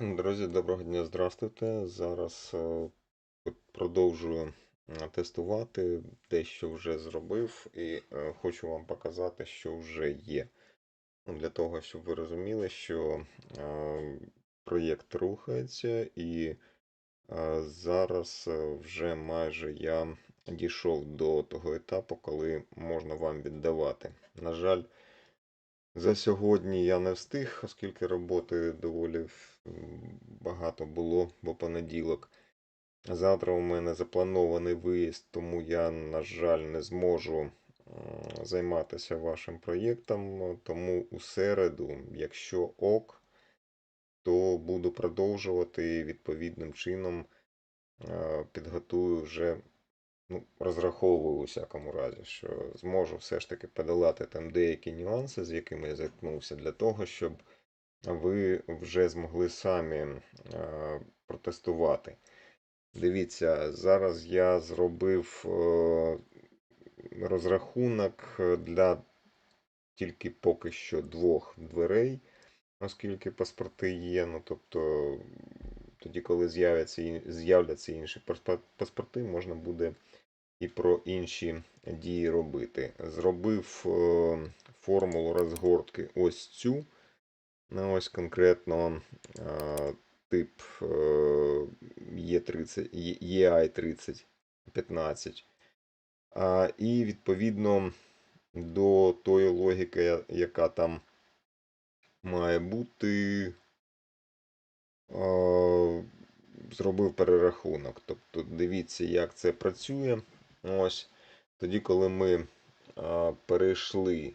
Друзі, доброго дня, здравствуйте. Зараз е, продовжую тестувати те, що вже зробив, і е, хочу вам показати, що вже є. Для того, щоб ви розуміли, що е, проєкт рухається, і зараз вже майже я дійшов до того етапу, коли можна вам віддавати. На жаль, за сьогодні я не встиг, оскільки роботи доволі багато було, бо понеділок. Завтра у мене запланований виїзд, тому я, на жаль, не зможу займатися вашим проєктом. Тому у середу, якщо ок, то буду продовжувати відповідним чином е, підготую вже ну, розраховую у всякому разі, що зможу все ж таки подолати там деякі нюанси, з якими я зіткнувся, для того, щоб ви вже змогли самі е, протестувати. Дивіться, зараз я зробив е, розрахунок для тільки поки що двох дверей, оскільки паспорти є. Ну, тобто, тоді, коли з'являться, інші паспорти, можна буде і про інші дії робити. Зробив е, формулу розгортки ось цю. На ось конкретно е, тип е, Е30, EI 3015. А, і відповідно до тої логіки, яка там має бути, е, зробив перерахунок. Тобто дивіться, як це працює. Ось тоді, коли ми а, перейшли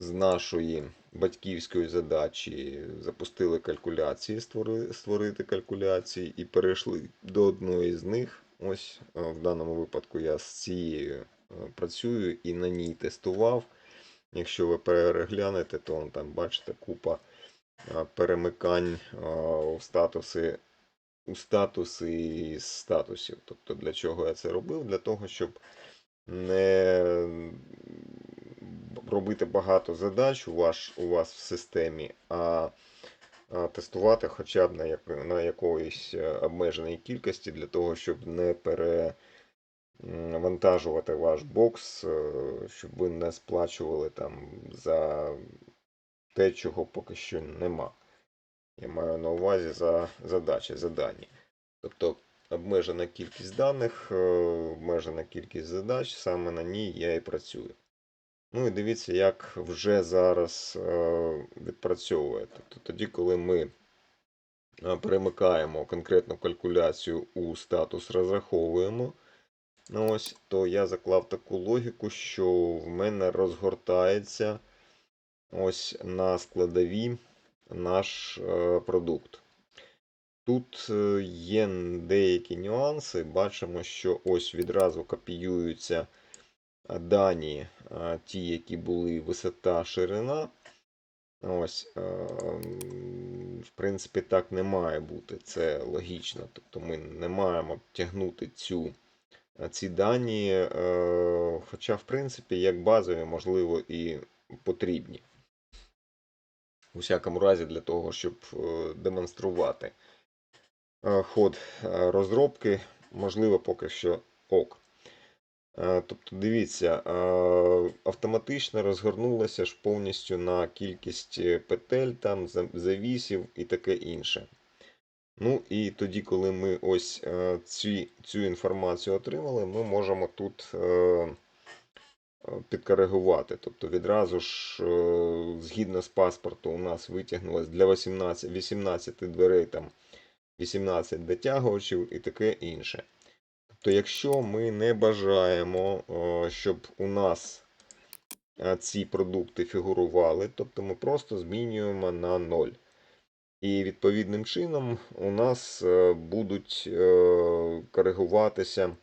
з нашої батьківської задачі, запустили калькуляції, створи, створити калькуляції і перейшли до одної з них. Ось в даному випадку я з цією а, працюю і на ній тестував. Якщо ви переглянете, то там бачите купа перемикань у статуси у статуси із статусів. Тобто, для чого я це робив? Для того, щоб не робити багато задач у, ваш, у вас в системі, а, тестувати хоча б на, як, на якоїсь е, обмеженій кількості, для того, щоб не перевантажувати ваш бокс, е, щоб ви не сплачували там за те, чого поки що нема. Я маю на увазі за задачі, за. Тобто обмежена кількість даних, е, обмежена кількість задач, саме на ній я і працюю. Ну і дивіться, як вже зараз е, відпрацьовує. Тобто тоді, коли ми е, перемикаємо конкретну калькуляцію у статус розраховуємо, ну ось, то я заклав таку логіку, що в мене розгортається ось на складові наш е, продукт. Тут е, є деякі нюанси. Бачимо, що ось відразу копіюються е, дані, ті, які були висота, ширина. Ось, в принципі, так не має бути. Це логічно. Тобто ми не маємо тягнути цю, ці дані, хоча, в принципі, як базові, можливо, і потрібні. У всякому разі, для того, щоб е, демонструвати е, ход е, розробки, можливо, поки що ок. Тобто, дивіться, автоматично розгорнулося ж повністю на кількість петель, там, завісів і таке інше. Ну і тоді, коли ми ось ці, цю інформацію отримали, ми можемо тут е, підкоригувати. Тобто відразу ж, е, згідно з паспорту, у нас витягнулось для 18, 18 дверей там 18 дотягувачів і таке інше. Тобто, якщо ми не бажаємо, е, щоб у нас е, ці продукти фігурували, тобто ми просто змінюємо на 0. І відповідним чином у нас будуть коригуватися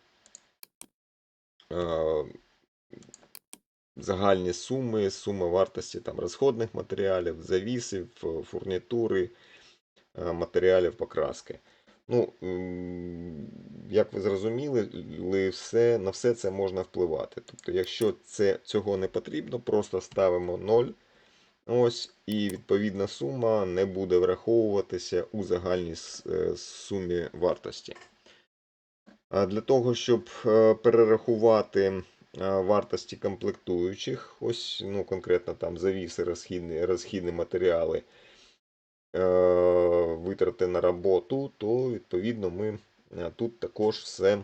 загальні суми, суми вартості там, розходних матеріалів, завісів, фурнітури, е, матеріалів покраски. Ну, як ви зрозуміли, все, на все це можна впливати. Тобто, якщо це, цього не потрібно, просто ставимо 0, Ось, і відповідна сума не буде враховуватися у загальній е, сумі вартості. Для того, щоб е, перерахувати вартості комплектуючих, ось ну, конкретно там завіси, розхідні, розхідні матеріали, е, витрати на роботу, то відповідно ми е, тут також все, е,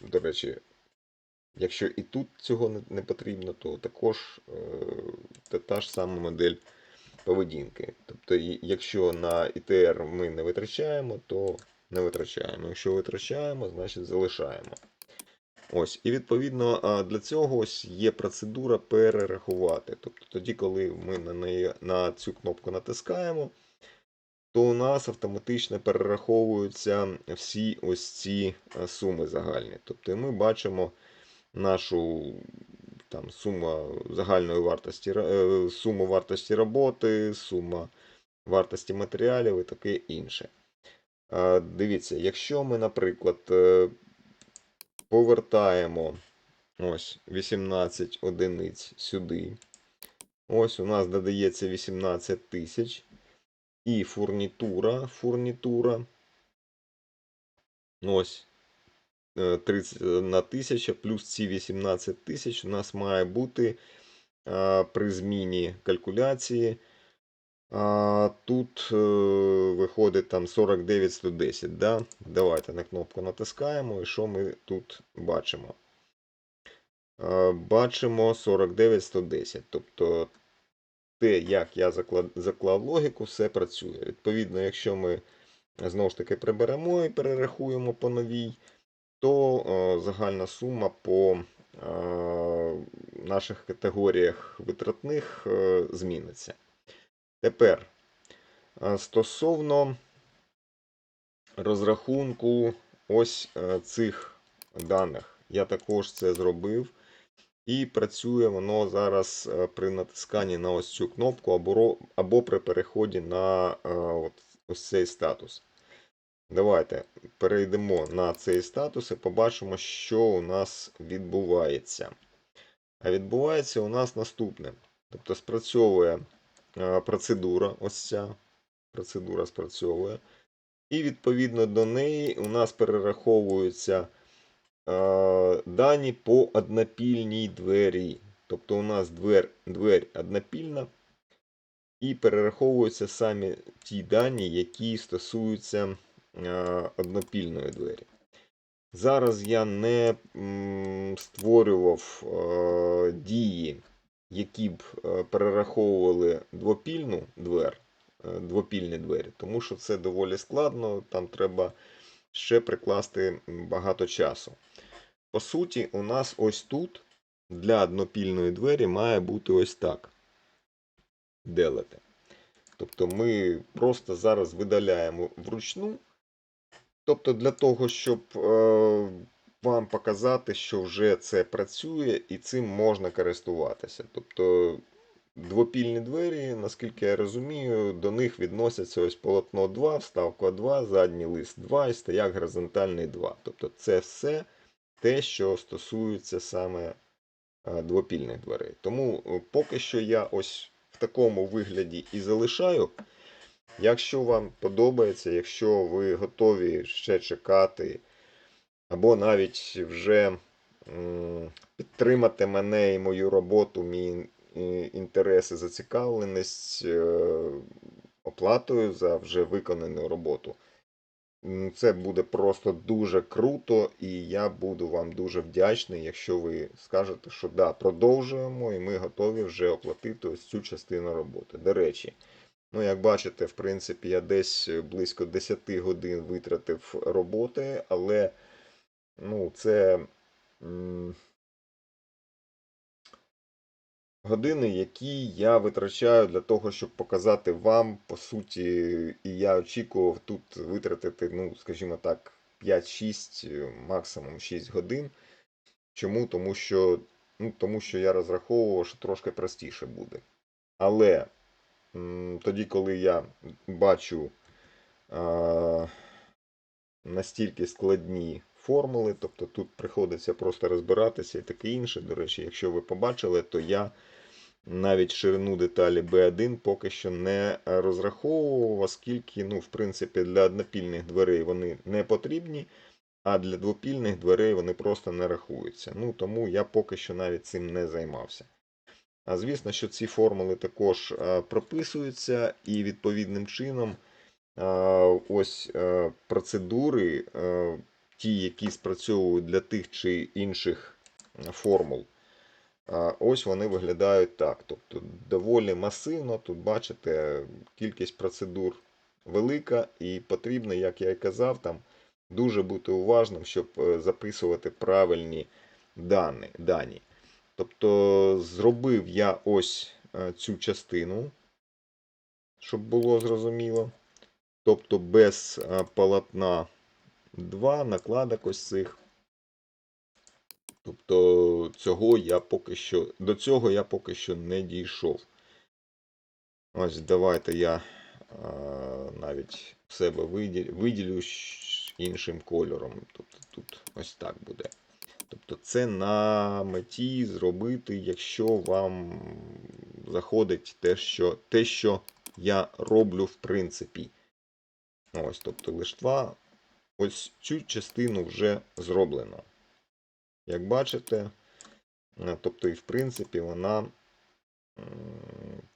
до речі, якщо і тут цього не, потрібно, то також е, та, та ж сама модель поведінки. Тобто, якщо на ІТР ми не витрачаємо, то не витрачаємо. Якщо витрачаємо, значить залишаємо. Ось, і відповідно для цього ось є процедура перерахувати. Тобто тоді, коли ми на неї на цю кнопку натискаємо, то у нас автоматично перераховуються всі ось ці е, суми загальні. Тобто ми бачимо нашу там сума загальної вартості е, суму вартості роботи, сума вартості матеріалів і таке інше. Е, Дивіться, якщо ми, наприклад, е, повертаємо ось 18 одиниць сюди, ось у нас додається 18 тисяч. І фурнітура, фурнітура. Ось е, 30 на 1000 плюс ці 18 тисяч у нас має бути при зміні калькуляції. А, тут е, виходить там 49 110. Да? Давайте на кнопку натискаємо. І що ми тут бачимо? Бачимо 49 110. Тобто те, як я заклад, заклав логіку, все працює. Відповідно, якщо ми знову ж таки приберемо і перерахуємо по новій, то е, загальна сума по е, наших категоріях витратних е, зміниться. Тепер е, стосовно розрахунку ось е, цих даних, я також це зробив. І працює воно зараз е, при натисканні на ось цю кнопку або, або при переході на от, ось цей статус. Давайте перейдемо на цей статус і побачимо, що у нас відбувається. А відбувається у нас наступне. Тобто спрацьовує процедура, ось ця процедура спрацьовує. І відповідно до неї у нас перераховуються е, дані по однопільній двері. Тобто у нас двер, двері однопільна, і перераховуються самі ті дані, які стосуються е, однопільної двері. Зараз я не створював е, дії, які б е, перераховували двопільну двер, е, двопільні двері, тому що це доволі складно, там треба ще прикласти багато часу. По суті, у нас ось тут для однопільної двері має бути ось так. Делити. Тобто ми просто зараз видаляємо вручну. Тобто для того, щоб е, вам показати, що вже це працює і цим можна користуватися. Тобто двопільні двері, наскільки я розумію, до них відносяться ось полотно 2, вставка 2, задній лист 2 і стояк горизонтальний 2. Тобто це все те, що стосується саме е, двопільних дверей. Тому е, поки що я ось в такому вигляді і залишаю. Якщо вам подобається, якщо ви готові ще чекати, або навіть вже підтримати мене і мою роботу, мій е, інтерес і зацікавленість е, оплатою за вже виконану роботу. Це буде просто дуже круто, і я буду вам дуже вдячний, якщо ви скажете, що да, продовжуємо, і ми готові вже оплатити ось цю частину роботи. До речі, ну як бачите, в принципі, я десь близько 10 годин витратив роботи, але ну, це години, які я витрачаю для того, щоб показати вам, по суті, і я очікував тут витратити, ну, скажімо так, 5-6, максимум 6 годин. Чому? Тому що, ну, тому що я розраховував, що трошки простіше буде. Але тоді, коли я бачу а, настільки складні формули, тобто тут приходиться просто розбиратися і таке інше. До речі, якщо ви побачили, то я навіть ширину деталі B1 поки що не розраховував, оскільки, ну, в принципі, для однопільних дверей вони не потрібні, а для двопільних дверей вони просто не рахуються. Ну, тому я поки що навіть цим не займався. А звісно, що ці формули також прописуються і відповідним чином ось процедури, ті, які спрацьовують для тих чи інших формул, Ось вони виглядають так. Тобто доволі масивно. Тут бачите, кількість процедур велика, і потрібно, як я і казав, там дуже бути уважним, щоб е, записувати правильні дані. Тобто, зробив я ось е, цю частину, щоб було зрозуміло. Тобто без е, полотна 2 накладок ось цих. Тобто цього я поки що, до цього я поки що не дійшов. Ось давайте я а, навіть себе виділю, виділю іншим кольором. Тобто тут ось так буде. Тобто це на меті зробити, якщо вам заходить те, що, те, що я роблю в принципі. Ось, тобто лиштва, ось цю частину вже зроблено. Як бачите, е, тобто і в принципі вона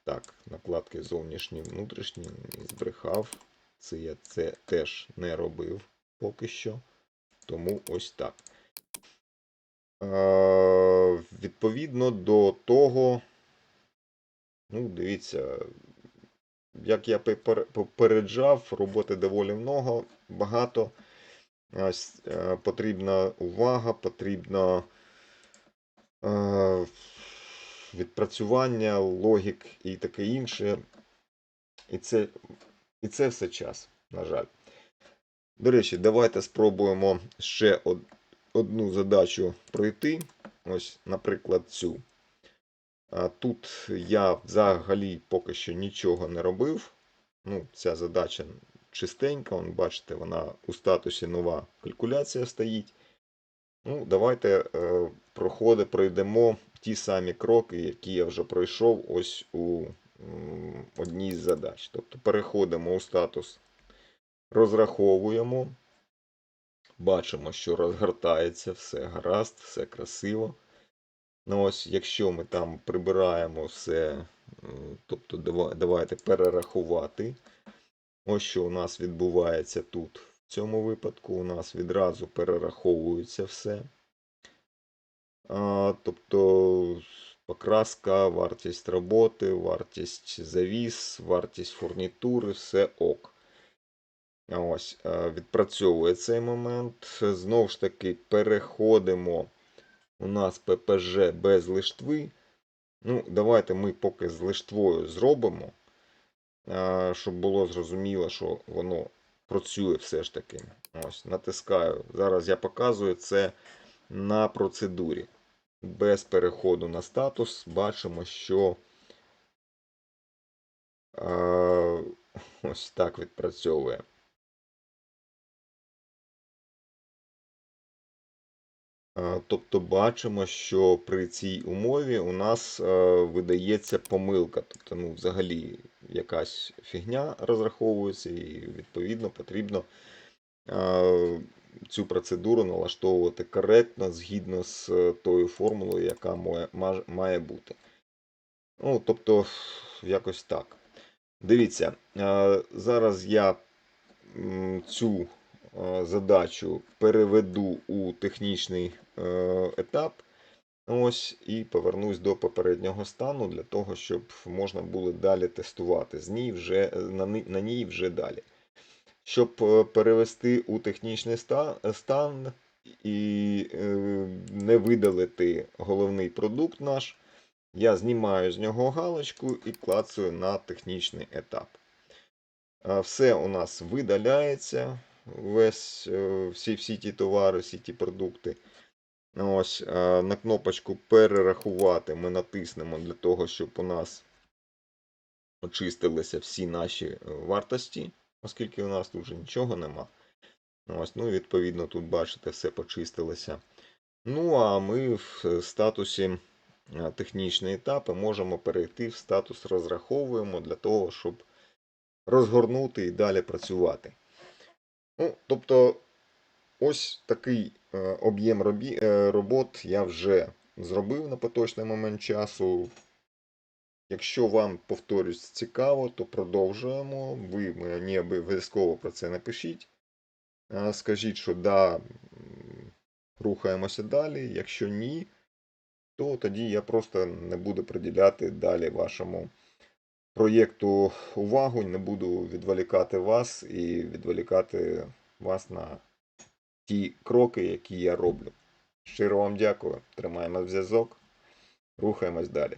так, накладки зовнішні, внутрішні, збрехав. Це я це теж не робив поки що. Тому ось так. Е, відповідно до того, ну, дивіться, як я попереджав, роботи доволі много, багато. Ось, е, потрібна увага, потрібно е, відпрацювання, логік і таке інше. І це, і це все час, на жаль. До речі, давайте спробуємо ще од, одну задачу пройти. Ось, наприклад, цю. Тут я взагалі поки що нічого не робив. Ну, ця задача чистенька, вон, бачите, вона у статусі нова калькуляція стоїть. Ну, давайте е, проходи, пройдемо ті самі кроки, які я вже пройшов ось у одній з задач. Тобто переходимо у статус, розраховуємо, бачимо, що розгортається, все гаразд, все красиво. Ну, ось, якщо ми там прибираємо все, тобто давайте перерахувати. Ось що у нас відбувається тут. В цьому випадку у нас відразу перераховується все. А, тобто покраска, вартість роботи, вартість завіс, вартість фурнітури, все ок. Ось, е, відпрацьовує цей момент. Знову ж таки, переходимо. У нас ППЖ без лиштви. Ну, давайте ми поки з лиштвою зробимо, щоб було зрозуміло, що воно працює все ж таки. Ось, натискаю. Зараз я показую це на процедурі. Без переходу на статус бачимо, що е, ось так відпрацьовує. Тобто бачимо, що при цій умові у нас е, видається помилка. Тобто, ну, взагалі якась фігня розраховується, і відповідно потрібно е, цю процедуру налаштовувати коректно згідно з е, тою формулою, яка має, бути. Ну, тобто, якось так. Дивіться, е, зараз я цю е, задачу переведу у технічний е, етап. Ось, і повернусь до попереднього стану для того, щоб можна було далі тестувати з ній вже, на, на ній вже далі. Щоб е, перевести у технічний ста- стан і е, не видалити головний продукт наш, я знімаю з нього галочку і клацаю на технічний етап. Все у нас видаляється, весь, е, всі, всі ті товари, всі ті продукти. Ось е, на кнопочку перерахувати ми натиснемо для того, щоб у нас очистилися всі наші е, вартості, оскільки у нас тут вже нічого нема. Ось, ну, відповідно, тут бачите, все почистилося. Ну, а ми в статусі е, технічні етапи можемо перейти в статус розраховуємо для того, щоб розгорнути і далі працювати. Ну, тобто, ось такий е, об'єм е, робот я вже зробив на поточний момент часу. Якщо вам, повторюсь, цікаво, то продовжуємо. Ви мені обов'язково про це напишіть. Е, Скажіть, що да, рухаємося далі. Якщо ні, то тоді я просто не буду приділяти далі вашому проєкту увагу, не буду відволікати вас і відволікати вас на ті кроки, які я роблю. Щиро вам дякую. Тримаємо зв'язок. Рухаємось далі.